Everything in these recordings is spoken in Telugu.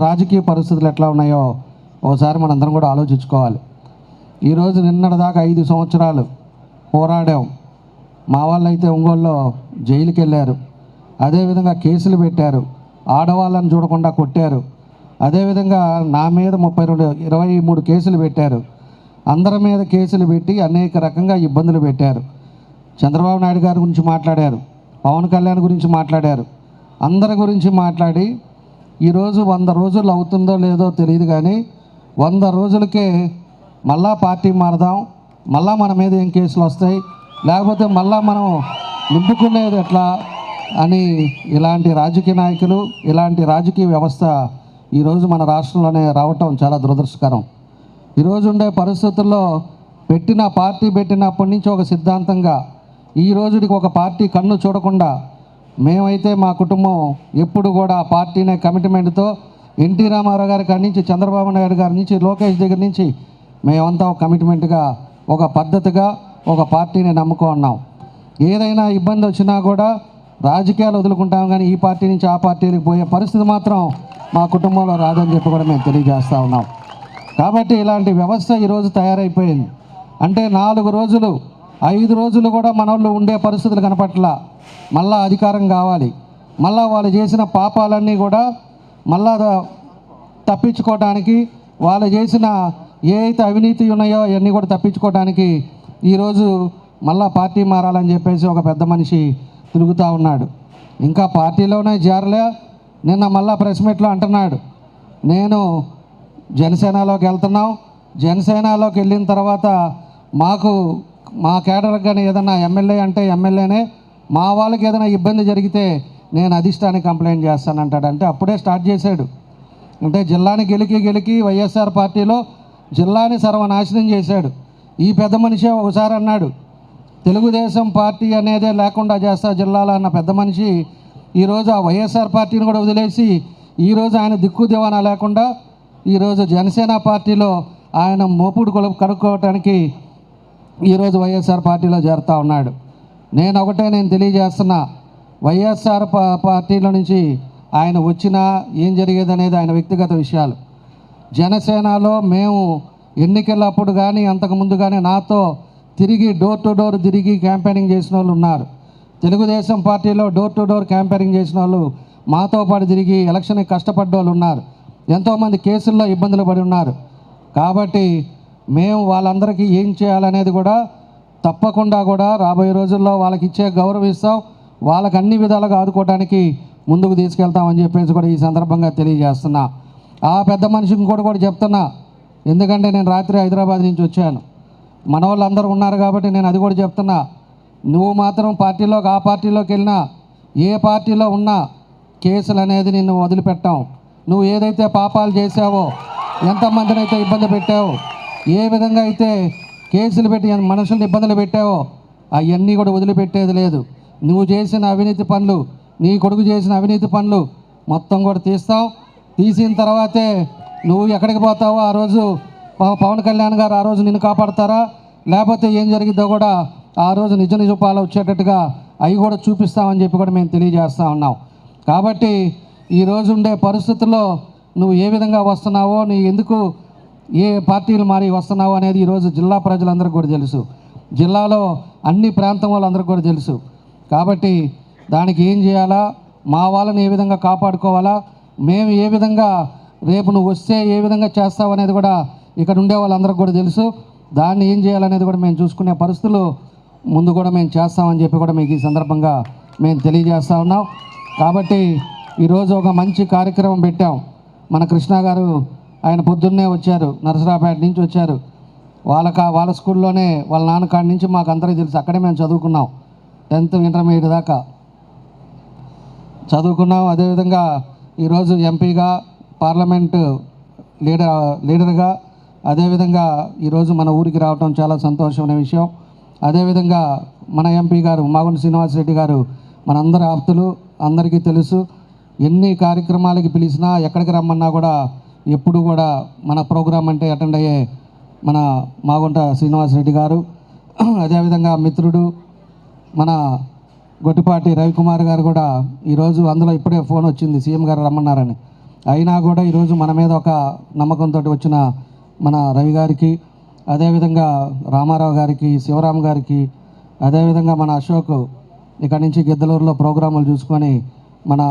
రాజకీయ పరిస్థితులు ఎట్లా ఉన్నాయో ఒకసారి మనందరం కూడా ఆలోచించుకోవాలి. ఈరోజు నిన్నటిదాకా ఐదు సంవత్సరాలు పోరాడాం. మా వాళ్ళు అయితే ఒంగోలులో జైలుకి వెళ్ళారు. అదేవిధంగా కేసులు పెట్టారు. ఆడవాళ్ళని చూడకుండా కొట్టారు. అదేవిధంగా నా మీద ముప్పై రెండు ఇరవై మూడు కేసులు పెట్టారు. అందరి మీద కేసులు పెట్టి అనేక రకంగా ఇబ్బందులు పెట్టారు. చంద్రబాబు నాయుడు గారి గురించి మాట్లాడారు. పవన్ కళ్యాణ్ గురించి మాట్లాడారు. అందరి గురించి మాట్లాడి ఈరోజు వంద రోజులు అవుతుందో లేదో తెలియదు కానీ వంద రోజులకే మళ్ళా పార్టీ మారదాం మళ్ళా మన మీద ఏం కేసులు వస్తాయి లేకపోతే మళ్ళా మనం నింపుకునేది ఎట్లా అని ఇలాంటి రాజకీయ నాయకులు ఇలాంటి రాజకీయ వ్యవస్థ ఈరోజు మన రాష్ట్రంలోనే రావటం చాలా దురదృష్టకరం. ఈరోజు ఉండే పరిస్థితుల్లో పెట్టిన పార్టీ పెట్టినప్పటి నుంచి ఒక సిద్ధాంతంగా ఈ రోజుకి ఒక పార్టీ కన్ను చూడకుండా మేమైతే మా కుటుంబం ఎప్పుడు కూడా ఆ పార్టీనే కమిట్మెంట్తో ఎన్టీ రామారావు గారి కాడి నుంచి చంద్రబాబు నాయుడు గారి నుంచి లోకేష్ దగ్గర నుంచి మేమంతా ఒక కమిట్మెంట్గా ఒక పద్ధతిగా ఒక పార్టీని నమ్ముకో ఉన్నాం. ఏదైనా ఇబ్బంది వచ్చినా కూడా రాజకీయాలు వదులుకుంటాం కానీ ఈ పార్టీ నుంచి ఆ పార్టీలకు పోయే పరిస్థితి మాత్రం మా కుటుంబంలో రాదని చెప్పి కూడా మేము తెలియజేస్తూ ఉన్నాం. కాబట్టి ఇలాంటి వ్యవస్థ ఈరోజు తయారైపోయింది. అంటే నాలుగు రోజులు ఐదు రోజులు కూడా మనోళ్ళు ఉండే పరిస్థితులు కనపట్ల. మళ్ళా అధికారం కావాలి. మళ్ళా వాళ్ళు చేసిన పాపాలన్నీ కూడా మళ్ళా తప్పించుకోవడానికి వాళ్ళు చేసిన ఏ అయితే అవినీతి ఉన్నాయో అవన్నీ కూడా తప్పించుకోవడానికి ఈరోజు మళ్ళా పార్టీ మారాలని చెప్పేసి ఒక పెద్ద మనిషి తిరుగుతూ ఉన్నాడు. ఇంకా పార్టీలోనే చేరలే నిన్న మళ్ళా ప్రెస్ మీట్లో అంటున్నాడు. నేను జనసేనలోకి వెళ్తున్నాం. జనసేనలోకి వెళ్ళిన తర్వాత మాకు మా కేడర్కి కానీ ఏదైనా ఎమ్మెల్యే అంటే ఎమ్మెల్యేనే మా వాళ్ళకి ఏదైనా ఇబ్బంది జరిగితే నేను అధిష్టానికి కంప్లైంట్ చేస్తానంటాడు అంటే అప్పుడే స్టార్ట్ చేశాడు. అంటే జిల్లాని గెలికి గెలికి వైఎస్ఆర్ పార్టీలో జిల్లాని సర్వనాశనం చేశాడు. ఈ పెద్ద మనిషే ఒకసారి అన్నాడు తెలుగుదేశం పార్టీ అనేదే లేకుండా చేస్తా జిల్లాలో అన్న పెద్ద మనిషి ఈరోజు ఆ వైఎస్ఆర్ పార్టీని కూడా వదిలేసి ఈరోజు ఆయన దిక్కు దివానా లేకుండా ఈరోజు జనసేన పార్టీలో ఆయన మోపుడు కొల కనుక్కోవటానికి ఈరోజు వైఎస్ఆర్ పార్టీలో చేరుతా ఉన్నాడు. నేను ఒకటే నేను తెలియజేస్తున్నా వైఎస్ఆర్ పా పార్టీలో నుంచి ఆయన వచ్చినా ఏం జరిగేది అనేది ఆయన వ్యక్తిగత విషయాలు. జనసేనలో మేము ఎన్నికలప్పుడు కానీ అంతకుముందు కానీ నాతో తిరిగి డోర్ టు డోర్ తిరిగి క్యాంపెయినింగ్ చేసిన వాళ్ళు ఉన్నారు. తెలుగుదేశం పార్టీలో డోర్ టు డోర్ క్యాంపెయినింగ్ చేసిన వాళ్ళు మాతో పాటు తిరిగి ఎలక్షన్కి కష్టపడ్డ వాళ్ళు ఉన్నారు. ఎంతోమంది కేసుల్లో ఇబ్బందులు పడి ఉన్నారు. కాబట్టి మేము వాళ్ళందరికీ ఏం చేయాలనేది కూడా తప్పకుండా కూడా రాబోయే రోజుల్లో వాళ్ళకి ఇచ్చే గౌరవం ఇస్తాం. వాళ్ళకి అన్ని విధాలుగా ఆదుకోవడానికి ముందుకు తీసుకెళ్తామని చెప్పేసి కూడా ఈ సందర్భంగా తెలియజేస్తున్నా. ఆ పెద్ద మనిషిని కూడా కూడా చెప్తున్నా. ఎందుకంటే నేను రాత్రి హైదరాబాద్ నుంచి వచ్చాను. మన వాళ్ళందరూ ఉన్నారు కాబట్టి నేను అది కూడా చెప్తున్నా. నువ్వు మాత్రం పార్టీలోకి ఆ పార్టీలోకి వెళ్ళినా ఏ పార్టీలో ఉన్నా కేసులు అనేది నిన్ను వదిలిపెట్టాం. నువ్వు ఏదైతే పాపాలు చేసావో ఎంతమందినైతే ఇబ్బంది పెట్టావో ఏ విధంగా అయితే కేసులు పెట్టి మనుషుల్ని ఇబ్బందులు పెట్టావో అవన్నీ కూడా వదిలిపెట్టేది లేదు. నువ్వు చేసిన అవినీతి పనులు నీ కొడుకు చేసిన అవినీతి పనులు మొత్తం కూడా తీస్తావు. తీసిన తర్వాతే నువ్వు ఎక్కడికి పోతావో ఆ రోజు పవన్ కళ్యాణ్ గారు ఆ రోజు నిన్ను కాపాడతారా? లేకపోతే ఏం జరిగిద్దో కూడా ఆ రోజు నిజ నిజపాలు వచ్చేటట్టుగా అవి కూడా చూపిస్తామని చెప్పి కూడా మేము తెలియజేస్తా ఉన్నాం. కాబట్టి ఈ రోజు ఉండే పరిస్థితుల్లో నువ్వు ఏ విధంగా వస్తున్నావో నీ ఎందుకు ఏ పార్టీలు మారి వస్తున్నావు అనేది ఈరోజు జిల్లా ప్రజలందరికీ కూడా తెలుసు. జిల్లాలో అన్ని ప్రాంతం వాళ్ళందరికీ కూడా తెలుసు. కాబట్టి దానికి ఏం చేయాలా? మా వాళ్ళని ఏ విధంగా కాపాడుకోవాలా? మేము ఏ విధంగా రేపు నువ్వు వస్తే ఏ విధంగా చేస్తావు అనేది కూడా ఇక్కడ ఉండే వాళ్ళందరికీ కూడా తెలుసు. దాన్ని ఏం చేయాలనేది కూడా మేము చూసుకునే పరిస్థితులు ముందు కూడా మేము చేస్తామని చెప్పి కూడా మీకు ఈ సందర్భంగా మేము తెలియజేస్తా ఉన్నాం. కాబట్టి ఈరోజు ఒక మంచి కార్యక్రమం పెట్టాం. మన కృష్ణ గారు ఆయన పొద్దున్నే వచ్చారు నరసరాపేట నుంచి వచ్చారు. వాళ్ళ కా వాళ్ళ స్కూల్లోనే వాళ్ళ నాన్న కాడి నుంచి మాకు అందరికీ తెలుసు అక్కడే మేము చదువుకున్నాం టెన్త్ ఇంటర్మీడియట్ దాకా. చదువుకున్నాం అదేవిధంగా ఈరోజు ఎంపీగా పార్లమెంటు లీడర్ లీడర్గా అదేవిధంగా ఈరోజు మన ఊరికి రావటం చాలా సంతోషమైన విషయం. అదేవిధంగా మన ఎంపీ గారు మాగుంట శ్రీనివాసరెడ్డి గారు మనందరి ఆప్తులు అందరికీ తెలుసు. ఎన్ని కార్యక్రమాలకి పిలిచినా ఎక్కడికి రమ్మన్నా కూడా ఎప్పుడు కూడా మన ప్రోగ్రాం అంటే అటెండ్ అయ్యే మన మాగుంట శ్రీనివాసరెడ్డి గారు అదేవిధంగా మిత్రుడు మన గొట్టిపాటి రవికుమార్ గారు కూడా ఈరోజు అందులో ఇప్పుడే ఫోన్ వచ్చింది సీఎం గారు రమ్మన్నారని. అయినా కూడా ఈరోజు మన మీద ఒక నమ్మకంతో వచ్చిన మన రవి గారికి అదేవిధంగా రామారావు గారికి శివరామ్ గారికి అదేవిధంగా మన అశోక్ ఇక్కడ నుంచి గిద్దలూరులో ప్రోగ్రాములు చూసుకొని మన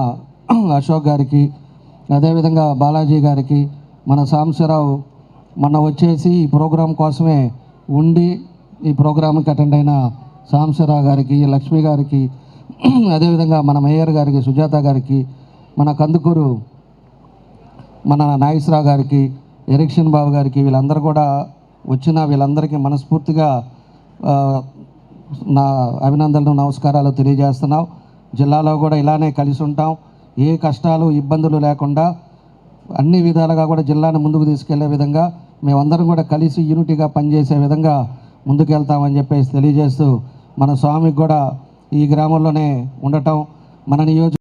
అశోక్ గారికి అదేవిధంగా బాలాజీ గారికి మన సాంశరావు మొన్న వచ్చేసి ఈ ప్రోగ్రాం కోసమే ఉండి ఈ ప్రోగ్రాంకి అటెండ్ అయిన సాంశరావు గారికి లక్ష్మి గారికి అదేవిధంగా మన మేయర్ గారికి సుజాత గారికి మన కందుకూరు మన నాగేశ్వరరావు గారికి ఎరిక్షన్ బాబు గారికి వీళ్ళందరూ కూడా వచ్చిన వీళ్ళందరికీ మనస్ఫూర్తిగా నా అభినందనలు నమస్కారాలు తెలియజేస్తున్నాం. జిల్లాలో కూడా ఇలానే కలిసి ఉంటాం. ఏ కష్టాలు ఇబ్బందులు లేకుండా అన్ని విధాలుగా కూడా జిల్లాను ముందుకు తీసుకెళ్ళే విధంగా మేమందరం కూడా కలిసి యూనిటీగా పనిచేసే విధంగా ముందుకెళ్తామని చెప్పేసి తెలియజేస్తూ మన స్వామికి కూడా ఈ గ్రామంలోనే ఉండటం మన నియోజక